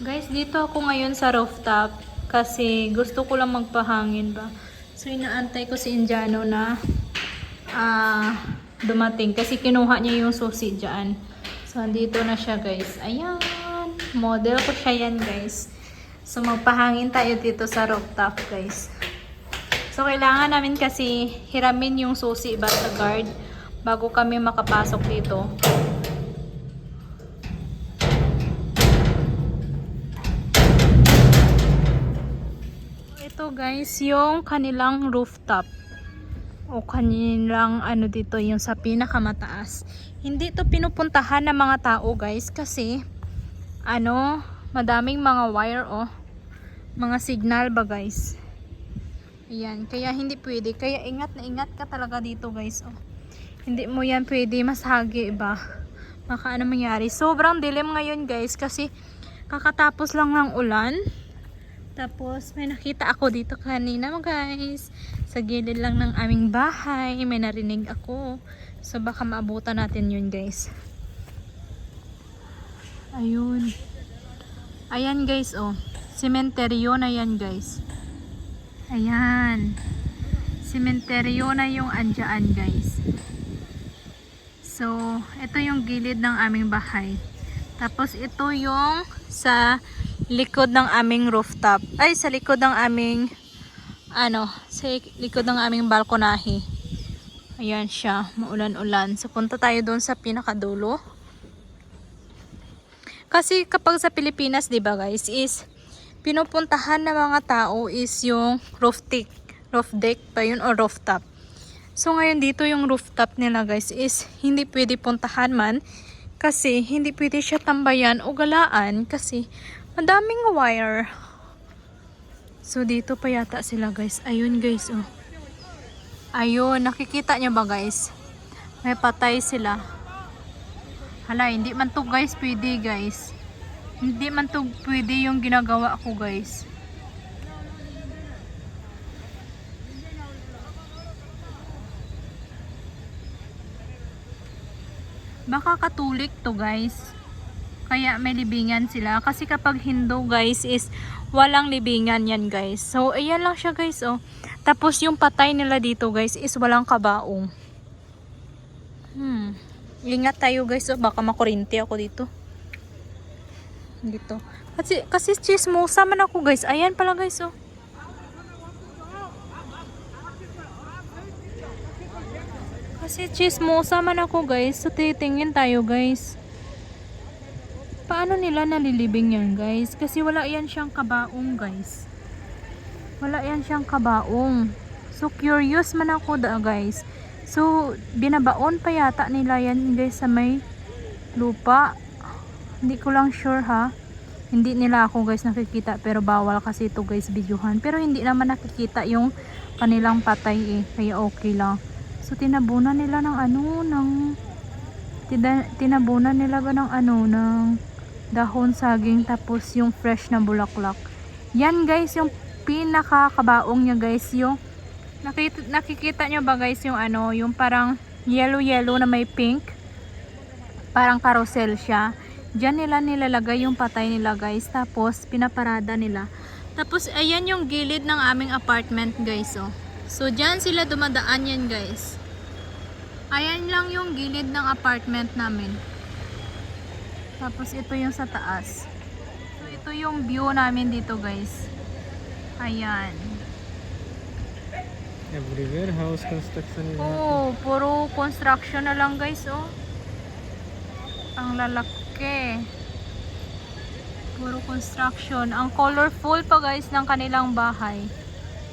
Guys, dito ako ngayon sa rooftop kasi gusto ko lang magpahangin ba. So inaantay ko si Indiano na ah, dumating kasi kinuha niya yung susi dyan. So andito na siya guys. Ayan, model ko siya yan guys. So magpahangin tayo dito sa rooftop guys. So kailangan namin kasi hiramin yung susi ba sa guard bago kami makapasok dito. Ito guys, yung kanilang rooftop. O kanilang ano dito, yung sa pinakamataas. Hindi to pinupuntahan ng mga tao guys kasi ano, madaming mga wire oh. Mga signal ba guys. Ayan, kaya hindi pwede. Kaya ingat na ingat ka talaga dito guys oh. Hindi mo yan pwede masagi ba. Baka ano mangyari. Sobrang dilim ngayon guys kasi kakatapos lang ng ulan. Tapos, may nakita ako dito kanina guys. Sa gilid lang ng aming bahay. May narinig ako. So, baka maabutan natin yun guys. Ayun. Ayan guys, oh. Sementeryo na yan guys. Ayan. Sementeryo na yung andyan guys. So, ito yung gilid ng aming bahay. Tapos, ito yung sa likod ng aming rooftop. Ay, sa likod ng aming ano, sa likod ng aming balkonahe. Ayan siya, maulan-ulan. So, punta tayo doon sa pinakadulo. Kasi kapag sa Pilipinas, 'di ba guys, is pinupuntahan ng mga tao is yung roof deck, roof deck pa yun o rooftop. So ngayon dito yung rooftop nila guys is hindi pwede puntahan man kasi hindi pwede siya tambayan o galaan kasi madaming wire. So dito pa yata sila guys. Ayun guys oh. Ayun, nakikita nyo ba guys? May patay sila. Hala, hindi man to guys pwede guys. Hindi man to pwede yung ginagawa ko guys. Baka katulik to guys. Kaya may libingan sila. Kasi kapag Hindu guys is walang libingan yan guys. So ayan lang siya guys oh. Tapos yung patay nila dito guys is walang kabaong. Hmm. Ingat tayo guys oh. Baka makurinti ako dito. Dito. Kasi, kasi chismosa man ako guys. Ayan pala guys oh. Kasi chismosa man ako guys. So titingin tayo guys. Paano nila nalilibing yan guys? Kasi wala yan siyang kabaong guys. Wala yan siyang kabaong. So curious man ako da guys. So binabaon pa yata nila yan guys sa may lupa. Hindi ko lang sure ha. Hindi nila ako guys nakikita pero bawal kasi ito guys videohan. Pero hindi naman nakikita yung kanilang patay eh. Kaya okay lang. So tinabunan nila ng ano ng tina- tinabunan nila ba ng ano ng dahon saging tapos yung fresh na bulaklak. Yan guys yung pinakakabaong niya guys yung nakita, nakikita nyo ba guys yung ano yung parang yellow yellow na may pink parang carousel siya. Diyan nila nilalagay yung patay nila guys. Tapos pinaparada nila. Tapos ayan yung gilid ng aming apartment guys oh. So diyan sila dumadaan yan guys. Ayan lang yung gilid ng apartment namin. Tapos ito yung sa taas. So ito yung view namin dito guys. Ayan. Everywhere house construction. Oh, puro construction na lang guys oh. Ang lalaki. Puro construction. Ang colorful pa guys ng kanilang bahay.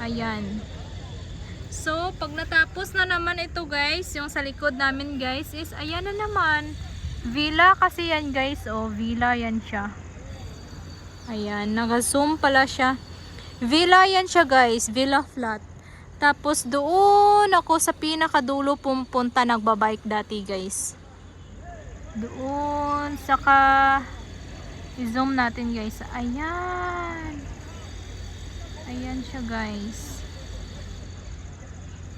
Ayan. So, pag natapos na naman ito guys, yung sa likod namin guys is ayan na naman. Villa kasi yan guys. Oh, villa yan siya. Ayan, nag-zoom pala siya. Villa yan siya guys. Villa flat. Tapos doon ako sa pinakadulo pumunta nagbabike dati guys. Doon saka i-zoom natin guys. Ayan. Ayan siya guys.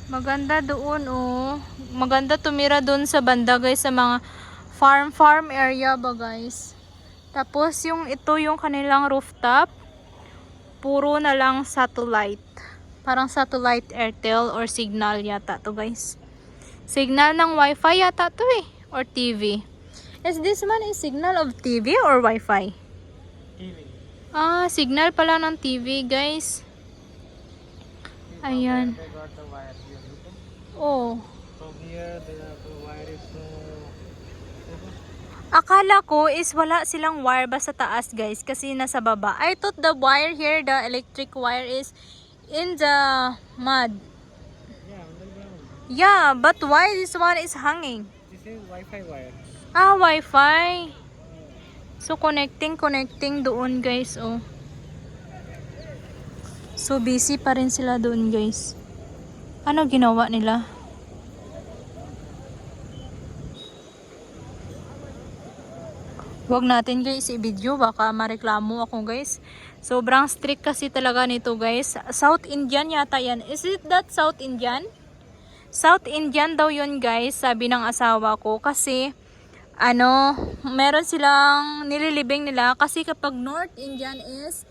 Maganda doon oh. Maganda tumira doon sa banda guys sa mga farm farm area ba guys. Tapos yung ito yung kanilang rooftop. Puro na lang satellite. Parang satellite Airtel or signal yata to guys. Signal ng wifi yata to eh. Or TV. Is this one a signal of TV or wifi? TV. Ah, signal pala ng TV guys. Ayan. They Oh. From here, the, the wire is so. Akala ko is wala silang wire ba sa taas guys kasi nasa baba. I thought the wire here, the electric wire is in the mud. Yeah, but why this one is hanging? This is Wi-Fi wire. Ah, wifi. So connecting, connecting doon guys, oh. So busy pa rin sila doon guys. Ano ginawa nila? Huwag natin guys i-video baka mareklamo ako guys. Sobrang strict kasi talaga nito guys. South Indian yata yan. Is it that South Indian? South Indian daw yun guys, sabi ng asawa ko. Kasi ano, meron silang nililibing nila kasi kapag North Indian is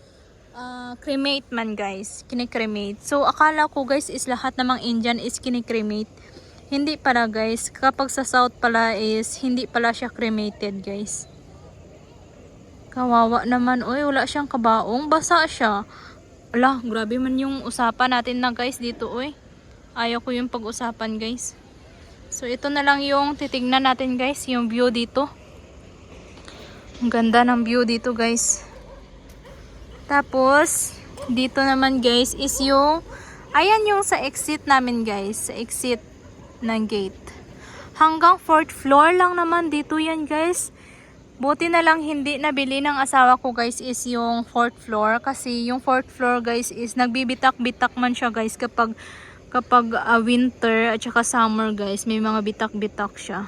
uh, cremate man guys, kinikremate. So akala ko guys is lahat namang Indian is kinikremate. Hindi pala guys, kapag sa South pala is hindi pala siya cremated guys. Kawawa naman, oy wala siyang kabaong, basa siya. Ala, grabe man yung usapan natin na guys dito oy. Ayaw ko yung pag-usapan guys. So ito na lang yung titignan natin guys, yung view dito. Ang ganda ng view dito guys. Tapos, dito naman guys is yung, ayan yung sa exit namin guys, sa exit ng gate. Hanggang fourth floor lang naman dito yan guys. Buti na lang hindi nabili ng asawa ko guys is yung fourth floor kasi yung fourth floor guys is nagbibitak-bitak man siya guys kapag kapag ah, winter at saka summer guys may mga bitak-bitak siya.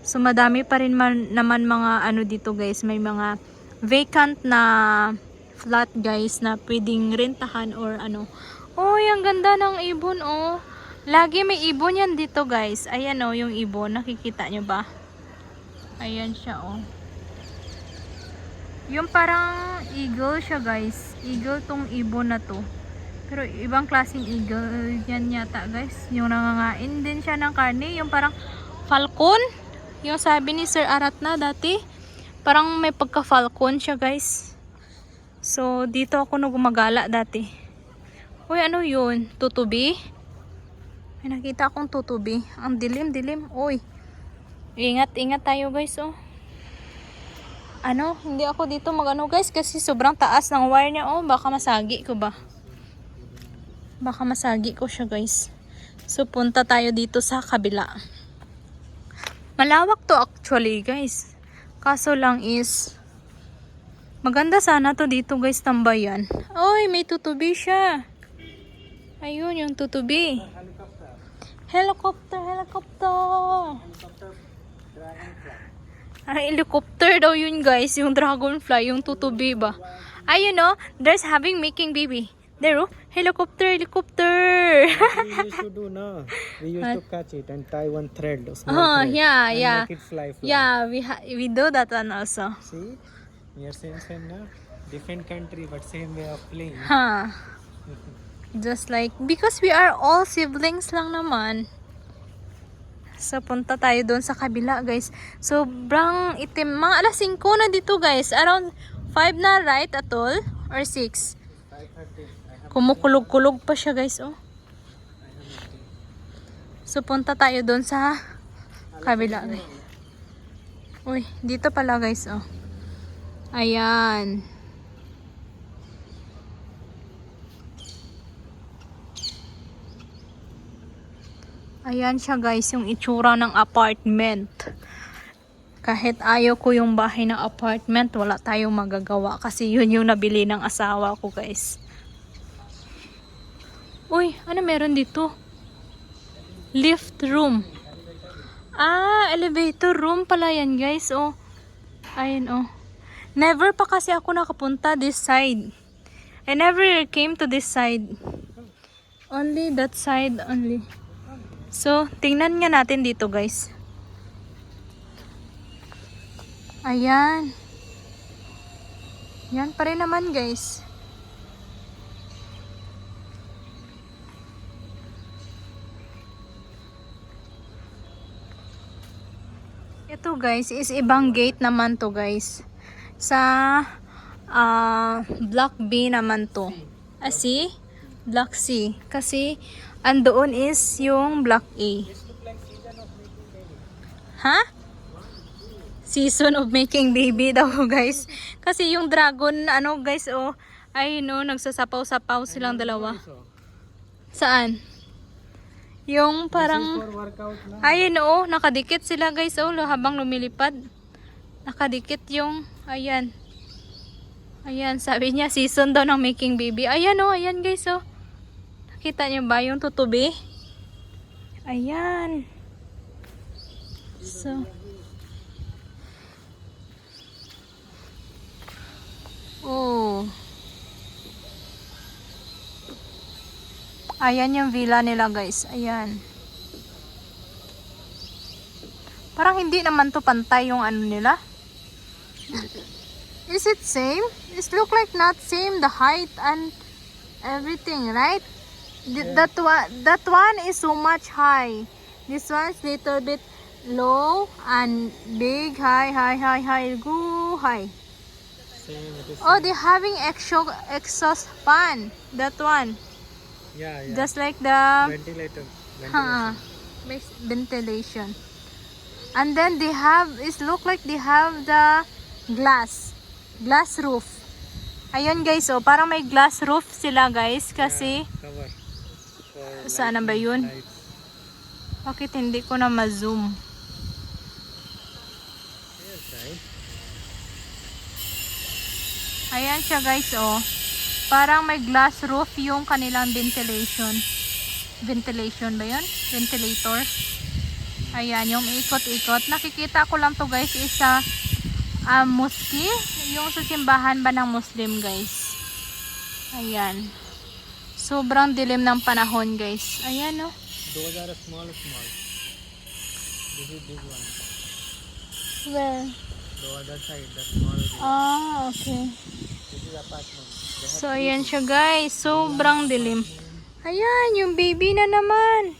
So madami pa rin man, naman mga ano dito guys may mga vacant na flat guys na pwedeng rentahan or ano. Oh, ang ganda ng ibon oh. Lagi may ibon yan dito guys. Ayan oh yung ibon. Nakikita nyo ba? Ayan siya oh. Yung parang eagle siya guys. Eagle tong ibon na to. Pero ibang klaseng eagle yan yata guys. Yung nangangain din siya ng karne. Yung parang falcon. Yung sabi ni Sir Arat na dati. Parang may pagka-falcon siya guys. So dito ako no gumagala dati. Uy ano yun? Tutubi? May nakita akong tutubi. Ang dilim-dilim. Uy. Ingat, ingat tayo guys oh ano, hindi ako dito magano guys kasi sobrang taas ng wire niya. Oh, baka masagi ko ba? Baka masagi ko siya guys. So, punta tayo dito sa kabila. Malawak to actually guys. Kaso lang is, maganda sana to dito guys tambayan. Oy, may tutubi siya. Ayun, yung tutubi. Helicopter, helicopter. Ay, helicopter daw yun guys. Yung dragonfly, yung tutubi ba? Ay, you know, there's having making baby. There, oh, helicopter, helicopter. we used to do no. We used to catch it and tie one thread, oh, thread, yeah, and yeah. make it fly. fly. Yeah, we ha- we do that one also. See, we are same same na. Different country but same way of playing. Huh. Just like, because we are all siblings lang naman. So, punta tayo doon sa kabila, guys. Sobrang itim. Mga alas 5 na dito, guys. Around 5 na, right, atol? Or 6? 5:30. Kumukulog-kulog pa siya, guys, oh. So, punta tayo doon sa kabila, guys. Uy, dito pala, guys, oh. Ayan. Ayan siya guys, yung itsura ng apartment. Kahit ayaw ko yung bahay ng apartment, wala tayong magagawa kasi yun yung nabili ng asawa ko guys. Uy, ano meron dito? Lift room. Ah, elevator room pala yan guys, oh. Ayun, oh. Never pa kasi ako nakapunta this side. I never came to this side. Only that side only. So, tingnan nga natin dito guys. Ayan. Yan pa rin naman guys. Ito guys is ibang gate naman to guys. Sa ah, Block B naman to. Ah, C? Block C. Kasi andoon is yung Block A. Ha? Season of making baby daw guys. Kasi yung dragon ano guys oh ay no nagsasapaw-sapaw silang dalawa. Saan? Yung parang. Ayun oo, nakadikit sila guys oh, habang lumilipad. Nakadikit yung, ayan. Ayan, sabi niya season daw ng making baby. Ayan oh, ayan guys oh. Nakita niyo ba yung tutubi? Ayan. So, Oh. Ayan yung villa nila guys. Ayan. Parang hindi naman to pantay yung ano nila. Is it same? It look like not same the height and everything, right? Th- That one, that one is so much high. This one's little bit low and big, high, high, high, high, go high. Same, Oh, they're having exo exhaust fan. That one, yeah, yeah. just like the ventilator. Huh. ventilation. Makes ventilation. And then they have, it look like they have the glass. Glass roof. Ayun guys, oh, parang may glass roof sila guys kasi Cover. Saan na ba yun? Bakit hindi ko na ma-zoom? Ayan siya guys, oh. Parang may glass roof yung kanilang ventilation. Ventilation ba yun? Ventilator. Ayan, yung ikot-ikot. Nakikita ko lang to guys is sa um, mosque. Yung sa simbahan ba ng Muslim guys. Ayan. Sobrang dilim ng panahon guys. Ayan oh. Those are small, small. This is big one. Where? The other side, the small. big. Ah, okay. This is apartment. So, ayan siya guys. Sobrang dilim. Ayan, yung baby na naman.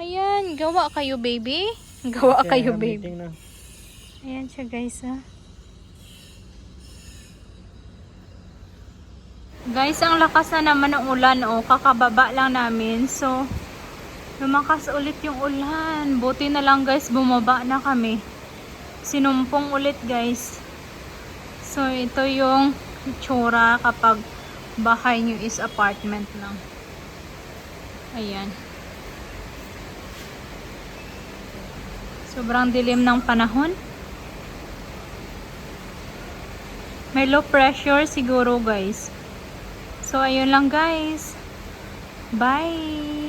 Ayan, gawa kayo baby. Gawa kayo baby. Ayan siya guys ha. Guys, ang lakas na naman ng ulan oh. Kakababa lang namin. So, lumakas ulit yung ulan. Buti na lang guys, bumaba na kami. Sinumpong ulit guys. So, ito yung itsura kapag bahay nyo is apartment lang. Ayan. Sobrang dilim ng panahon. May low pressure siguro guys. So, ayun lang guys. Bye!